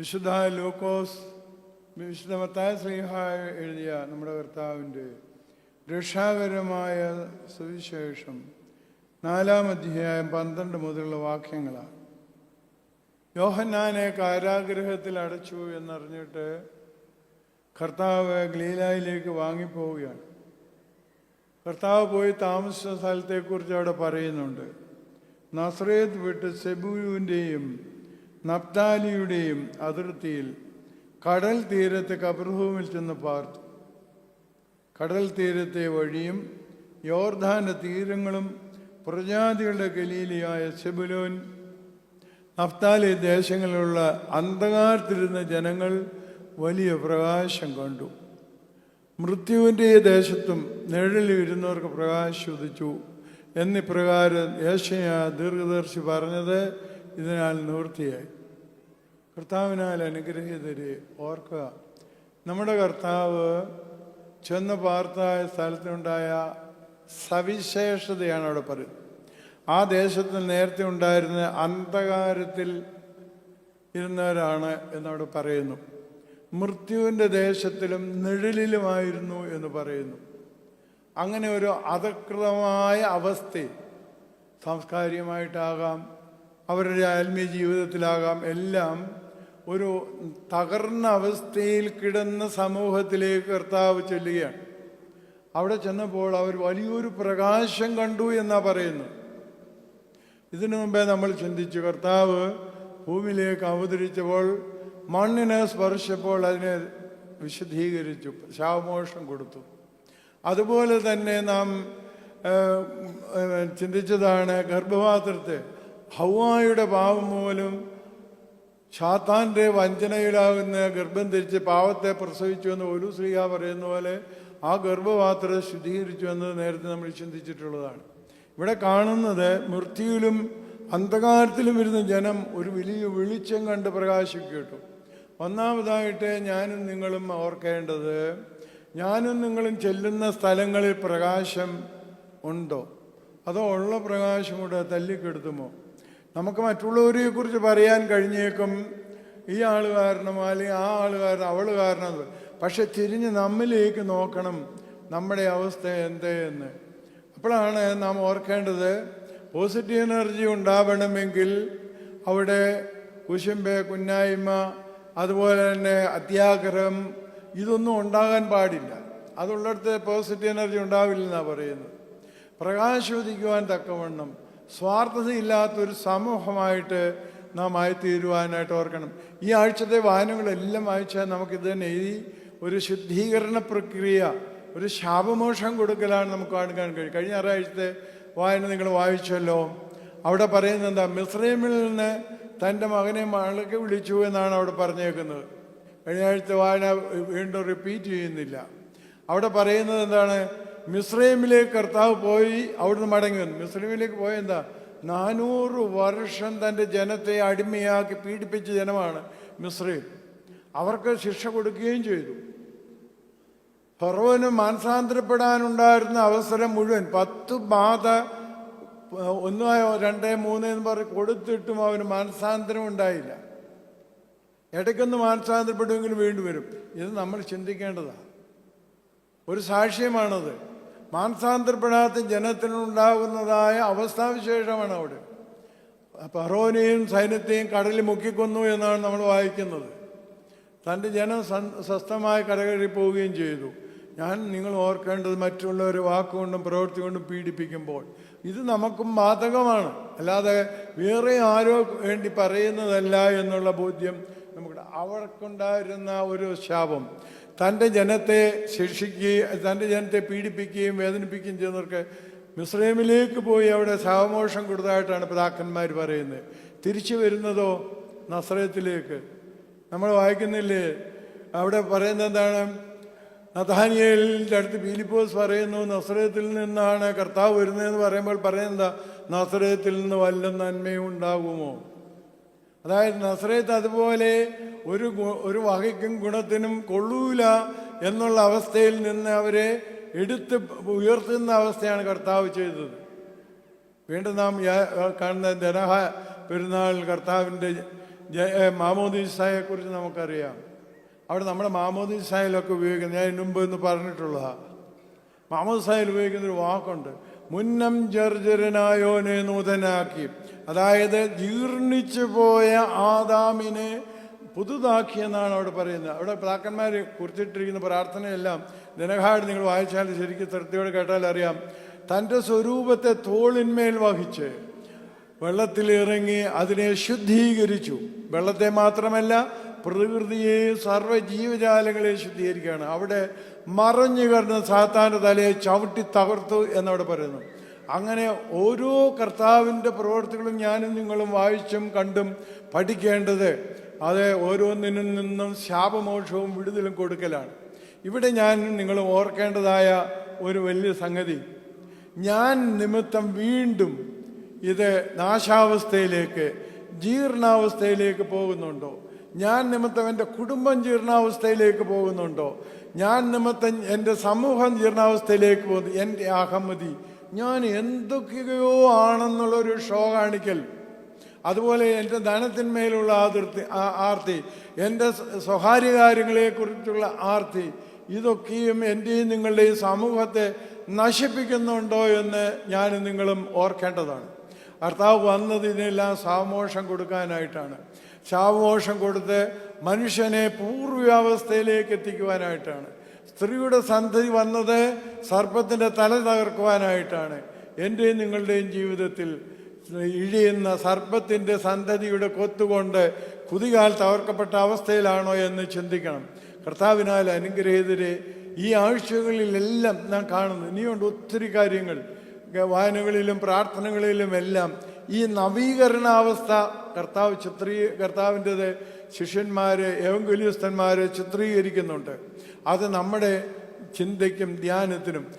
വിശുദ്ധ ലൂക്കോസ് വിശുദ്ധ മത്തായ ശ്രീഹായ എഴുതിയ നമ്മുടെ കർത്താവിന്റെ രക്ഷാകരമായ സുവിശേഷം നാലാം അധ്യായം പന്ത്രണ്ട് മുതലുള്ള വാക്യങ്ങളാണ്. യോഹന്നാനെ കാരാഗ്രഹത്തിൽ അടച്ചു എന്നറിഞ്ഞിട്ട് കർത്താവ് ഗ്ലീലായിലേക്ക് വാങ്ങിപ്പോവുകയാണ്. കർത്താവ് പോയി താമസിച്ച സ്ഥലത്തെക്കുറിച്ച് അവിടെ പറയുന്നുണ്ട്. നസ്രേത്ത് വിട്ട് സെബുവിന്റെയും നപ്താലിയുടെയും അതിർത്തിയിൽ കടൽ തീരത്തെ കബർഭൂമിൽ ചെന്ന് പാർത്തു. കടൽ തീരത്തെ വഴിയും യോർധാന്റെ തീരങ്ങളും പ്രജാതികളുടെ ഗലീലിയായ സെബുലോൻ നഫ്താലി ദേശങ്ങളിലുള്ള അന്ധകാരത്തിരുന്ന ജനങ്ങൾ വലിയ പ്രകാശം കണ്ടു. മൃത്യുവിന്റെ ദേശത്തും നിഴലിൽ ഇരുന്നവർക്ക് പ്രകാശം ഉദിച്ചു. എന്നിപ്രകാരം യേശയ ദീർഘദർശി പറഞ്ഞത് ഇതിനാൽ നിവൃത്തിയായി. കർത്താവിനാൽ അനുഗ്രഹീതരെ ഓർക്കുക. നമ്മുടെ കർത്താവ് ചെന്ന് പാർത്തായ സ്ഥലത്തുണ്ടായ സവിശേഷതയാണ് അവിടെ പറയുന്നത്. ആ ദേശത്ത് നേരത്തെ ഉണ്ടായിരുന്ന അന്ധകാരത്തിൽ ഇരുന്നവരാണ് എന്നവിടെ പറയുന്നു. മൃത്യുവിന്റെ ദേശത്തിലും നിഴലിലുമായിരുന്നു എന്ന് പറയുന്നു. അങ്ങനെ ഒരു അധകൃതമായ അവസ്ഥയിൽ സാംസ്കാരികമായിട്ടാകാം അവരുടെ ആത്മീയ ജീവിതത്തിലാകാം. എല്ലാം ഒരു തകർന്ന അവസ്ഥയിൽ കിടന്ന സമൂഹത്തിലേക്ക് കർത്താവ് ചെല്ലുകയാണ്. അവിടെ ചെന്നപ്പോൾ അവർ വലിയൊരു പ്രകാശം കണ്ടു എന്നാ പറയുന്നു. ഇതിനു മുമ്പേ നമ്മൾ ചിന്തിച്ചു കർത്താവ് ഭൂമിയിലേക്ക് അവതരിച്ചപ്പോൾ മണ്ണിനെ സ്പർശിച്ചപ്പോൾ അതിനെ വിശദീകരിച്ചു ശാവമോഷം കൊടുത്തു. അതുപോലെ തന്നെ നാം ചിന്തിച്ചതാണ് ഗർഭപാത്രത്തെ. ഹൗവായുടെ പാവം മൂലം ഷാത്താന്റെ വഞ്ചനയിലാകുന്ന ഗർഭം ധരിച്ച് പാവത്തെ പ്രസവിച്ചു എന്ന് ഒരു സ്ത്രീയ പറയുന്ന പോലെ ആ ഗർഭപാത്രം ശുദ്ധീകരിച്ചു എന്ന് നേരത്തെ നമ്മൾ ചിന്തിച്ചിട്ടുള്ളതാണ്. ഇവിടെ കാണുന്നത് മൃത്യുവിലും അന്ധകാരത്തിലും ഇരുന്ന ജനം ഒരു വലിയ വെളിച്ചം കണ്ട് പ്രകാശിക്കട്ടു ഒന്നാമതായിട്ട് ഞാനും നിങ്ങളും ഓർക്കേണ്ടത് ഞാനും നിങ്ങളും ചെല്ലുന്ന സ്ഥലങ്ങളിൽ പ്രകാശം ഉണ്ടോ? അതോ ഉള്ള പ്രകാശം കൂടെ തല്ലിക്കെടുത്തുമോ? നമുക്ക് മറ്റുള്ളവരെ കുറിച്ച് പറയാൻ കഴിഞ്ഞേക്കും. ഈ ആൾ കാരണം അല്ലെങ്കിൽ ആ ആൾ കാരണം അവൾ കാരണം പക്ഷെ തിരിഞ്ഞ് നമ്മിലേക്ക് നോക്കണം. നമ്മുടെ അവസ്ഥ എന്തേ എന്ന് അപ്പോഴാണ് നാം ഓർക്കേണ്ടത് പോസിറ്റീവ് എനർജി ഉണ്ടാവണമെങ്കിൽ അവിടെ കുശുമ്പ് കുന്നായ്മ അതുപോലെ തന്നെ അത്യാഗ്രഹം ഇതൊന്നും ഉണ്ടാകാൻ പാടില്ല. അതുള്ളിടത്ത് പോസിറ്റീവ് എനർജി ഉണ്ടാവില്ലെന്നാണ് പറയുന്നത്. പ്രകാശോദിക്കുവാൻ തക്കവണ്ണം സ്വാർത്ഥതയില്ലാത്തൊരു സമൂഹമായിട്ട് നാം ആയിത്തീരുവാനായിട്ട് ഓർക്കണം. ഈ ആഴ്ചത്തെ വായനകളെല്ലാം വായിച്ചാൽ നമുക്കിത് തന്നെ എഴുതി ഒരു ശുദ്ധീകരണ പ്രക്രിയ ഒരു ശാപമോഷം കൊടുക്കലാണ് നമുക്ക് കാണാൻ കഴിയും. കഴിഞ്ഞ ഞായറാഴ്ചത്തെ വായന നിങ്ങൾ വായിച്ചല്ലോ. അവിടെ പറയുന്നത് എന്താ? മിസ്രൈമിൽ നിന്ന് തന്റെ മകനെ മകളൊക്കെ വിളിച്ചു എന്നാണ് അവിടെ പറഞ്ഞേക്കുന്നത്. കഴിഞ്ഞ ആഴ്ചത്തെ വായന വീണ്ടും റിപ്പീറ്റ് ചെയ്യുന്നില്ല. അവിടെ പറയുന്നത് എന്താണ്? മിസ്രൈമിലേക്ക് കർത്താവ് പോയി അവിടുന്ന് മടങ്ങി വന്നു. മിസ്രൈമിലേക്ക് പോയ എന്താ? നാനൂറ് വർഷം തന്റെ ജനത്തെ അടിമയാക്കി പീഡിപ്പിച്ച ജനമാണ് മിസ്രൈം അവർക്ക് ശിക്ഷ കൊടുക്കുകയും ചെയ്തു. ഫറോന് മാനസാന്തരപ്പെടാനുണ്ടായിരുന്ന അവസരം മുഴുവൻ പത്ത് ബാധ ഒന്നോ രണ്ടേ മൂന്ന് എന്ന് പറഞ്ഞ് കൊടുത്തിട്ടും അവന് മാനസാന്തരം ഉണ്ടായില്ല. ഇടയ്ക്കൊന്ന് മാനസാന്തരപ്പെടുമെങ്കിലും വീണ്ടും വരും. ഇത് നമ്മൾ ചിന്തിക്കേണ്ടതാണ്. ഒരു സാക്ഷ്യമാണത്. മാനസാന്തരപ്പെടാത്ത ജനത്തിനുണ്ടാകുന്നതായ അവസ്ഥാവിശേഷമാണ് അവിടെ. പറോനെയും സൈന്യത്തെയും കടലിൽ മുക്കിക്കൊന്നു എന്നാണ് നമ്മൾ വായിക്കുന്നത്. തന്റെ ജനം സ്വസ്ഥമായി കരകയറി പോവുകയും ചെയ്തു. ഞാൻ നിങ്ങൾ ഓർക്കേണ്ടത് മറ്റുള്ളവർ വാക്കുകൊണ്ടും പ്രവൃത്തി കൊണ്ടും പീഡിപ്പിക്കുമ്പോൾ ഇത് നമുക്കും ബാധകമാണ്. അല്ലാതെ വേറെ ആരോ വേണ്ടി പറയുന്നതല്ല എന്നുള്ള ബോധ്യം നമുക്ക് അവർക്കുണ്ടായിരുന്ന ഒരു ശാപം. തന്റെ ജനത്തെ ശിക്ഷിക്കുകയും തന്റെ ജനത്തെ പീഡിപ്പിക്കുകയും വേദനിപ്പിക്കുകയും ചെയ്യുന്നവർക്ക് മിസ്രൈമിലേക്ക് പോയി അവിടെ ശവമോഷം കൊടുത്തതായിട്ടാണ് പിതാക്കന്മാർ പറയുന്നത്. തിരിച്ചു വരുന്നതോ നസ്രയത്തിലേക്ക്. നമ്മൾ വായിക്കുന്നില്ലേ? അവിടെ പറയുന്നത് എന്താണ്? നഥാനിയലിന്റെ അടുത്ത് ഫിലിപ്പോസ് പറയുന്നു നസ്രയത്തിൽ നിന്നാണ് കർത്താവ് വരുന്നതെന്ന് പറയുമ്പോൾ പറയുന്നത് നസ്രയത്തിൽ നിന്ന് വല്ല നന്മയും ഉണ്ടാകുമോ അതായത് നസ്രയത്ത് അതുപോലെ ഒരു ഒരു വകയ്ക്കും ഗുണത്തിനും കൊള്ളൂല എന്നുള്ള അവസ്ഥയിൽ നിന്ന് അവരെ എടുത്ത് ഉയർത്തുന്ന അവസ്ഥയാണ് കർത്താവ് ചെയ്തത്. വീണ്ടും നാം കാണുന്ന ജനഹ പെരുന്നാൾ കർത്താവിന്റെ മാമോദീസായെക്കുറിച്ച് നമുക്കറിയാം. അവിടെ നമ്മുടെ മാമോദീസായിലൊക്കെ ഉപയോഗിക്കുന്നത് ഞാൻ മുമ്പ് എന്ന് പറഞ്ഞിട്ടുള്ളതാണ് മാമോദീസായിൽ ഉപയോഗിക്കുന്ന ഒരു വാക്കുണ്ട്. മുന്നം ജർജരനായോനെ നൂതനാക്കി. അതായത് ജീർണിച്ചു പോയ ആദാമിനെ പുതുതാക്കി എന്നാണ് അവിടെ പറയുന്നത്. അവിടെ പിതാക്കന്മാർ കുറിച്ചിട്ടിരിക്കുന്ന പ്രാർത്ഥനയെല്ലാം ദിനഹാട് നിങ്ങൾ വായിച്ചാൽ ശരിക്കും തൃപ്തിയോട് കേട്ടാൽ അറിയാം. തന്റെ സ്വരൂപത്തെ തോളിന്മേൽ വഹിച്ച് വെള്ളത്തിലിറങ്ങി അതിനെ ശുദ്ധീകരിച്ചു. വെള്ളത്തെ മാത്രമല്ല പ്രകൃതിയെ സർവ ജീവജാലങ്ങളെ ശുദ്ധീകരിക്കുകയാണ്. അവിടെ മറഞ്ഞു കിടന്ന് സാത്താന്റെ തലയെ ചവിട്ടി തകർത്തു എന്നവിടെ പറയുന്നു. അങ്ങനെ ഓരോ കർത്താവിന്റെ പ്രവർത്തികളും ഞാനും നിങ്ങളും വായിച്ചും കണ്ടും പഠിക്കേണ്ടത് അത് ഓരോന്നിനും നിന്നും ശാപമോക്ഷവും വിടുതലും കൊടുക്കലാണ്. ഇവിടെ ഞാൻ നിങ്ങൾ ഓർക്കേണ്ടതായ ഒരു വലിയ സംഗതി. ഞാൻ നിമിത്തം വീണ്ടും ഇത് നാശാവസ്ഥയിലേക്ക് ജീർണാവസ്ഥയിലേക്ക് പോകുന്നുണ്ടോ? ഞാൻ നിമിത്തം എന്റെ കുടുംബം ജീർണാവസ്ഥയിലേക്ക് പോകുന്നുണ്ടോ? ഞാൻ നിമിത്തം എന്റെ സമൂഹം ജീർണാവസ്ഥയിലേക്ക് പോകുന്നു. എന്റെ അഹമ്മതി ഞാൻ എന്തൊക്കെയോ ആണെന്നുള്ളൊരു ഷോ കാണിക്കൽ. അതുപോലെ എന്റെ ധനത്തിന്മേലുള്ള ആതിർത്തി ആ- ആർത്തി എന്റെ സ്വകാര്യ കാര്യങ്ങളെക്കുറിച്ചുള്ള ആർത്തി ഇതൊക്കെയും എന്റെയും നിങ്ങളുടെയും സമൂഹത്തെ നശിപ്പിക്കുന്നുണ്ടോ എന്ന് ഞാൻ നിങ്ങളും ഓർക്കേണ്ടതാണ്. കർത്താവ് വന്നത് ഇതിനെല്ലാം സാമോഷം കൊടുക്കാനായിട്ടാണ്. ശാവമോഷം കൊടുത്ത് മനുഷ്യനെ പൂർവാവസ്ഥയിലേക്ക് എത്തിക്കുവാനായിട്ടാണ്. സ്ത്രീയുടെ സന്ധതി വന്നത് സർപ്പത്തിന്റെ തല തകർക്കുവാനായിട്ടാണ്. എന്റെയും നിങ്ങളുടെയും ജീവിതത്തിൽ ഇഴിയുന്ന സർപ്പത്തിന്റെ സന്തതിയുടെ കൊത്തുകൊണ്ട് കുതികാൽ തകർക്കപ്പെട്ട അവസ്ഥയിലാണോ എന്ന് ചിന്തിക്കണം. കർത്താവിനാൽ അനുഗ്രഹീതരെ ഈ ആഴ്ചകളിലെല്ലാം ഞാൻ കാണുന്നു. ഇനിയുണ്ട് ഒത്തിരി കാര്യങ്ങൾ. വായനകളിലും പ്രാർത്ഥനകളിലും എല്ലാം ഈ നവീകരണാവസ്ഥ കർത്താവ് ചിത്രീ കർത്താവിന്റെത് ശിഷ്യന്മാരെ ഏവങ്കുലിയസ്ഥന്മാര് ചിത്രീകരിക്കുന്നുണ്ട്. അത് നമ്മുടെ ചിന്തയ്ക്കും ധ്യാനത്തിനും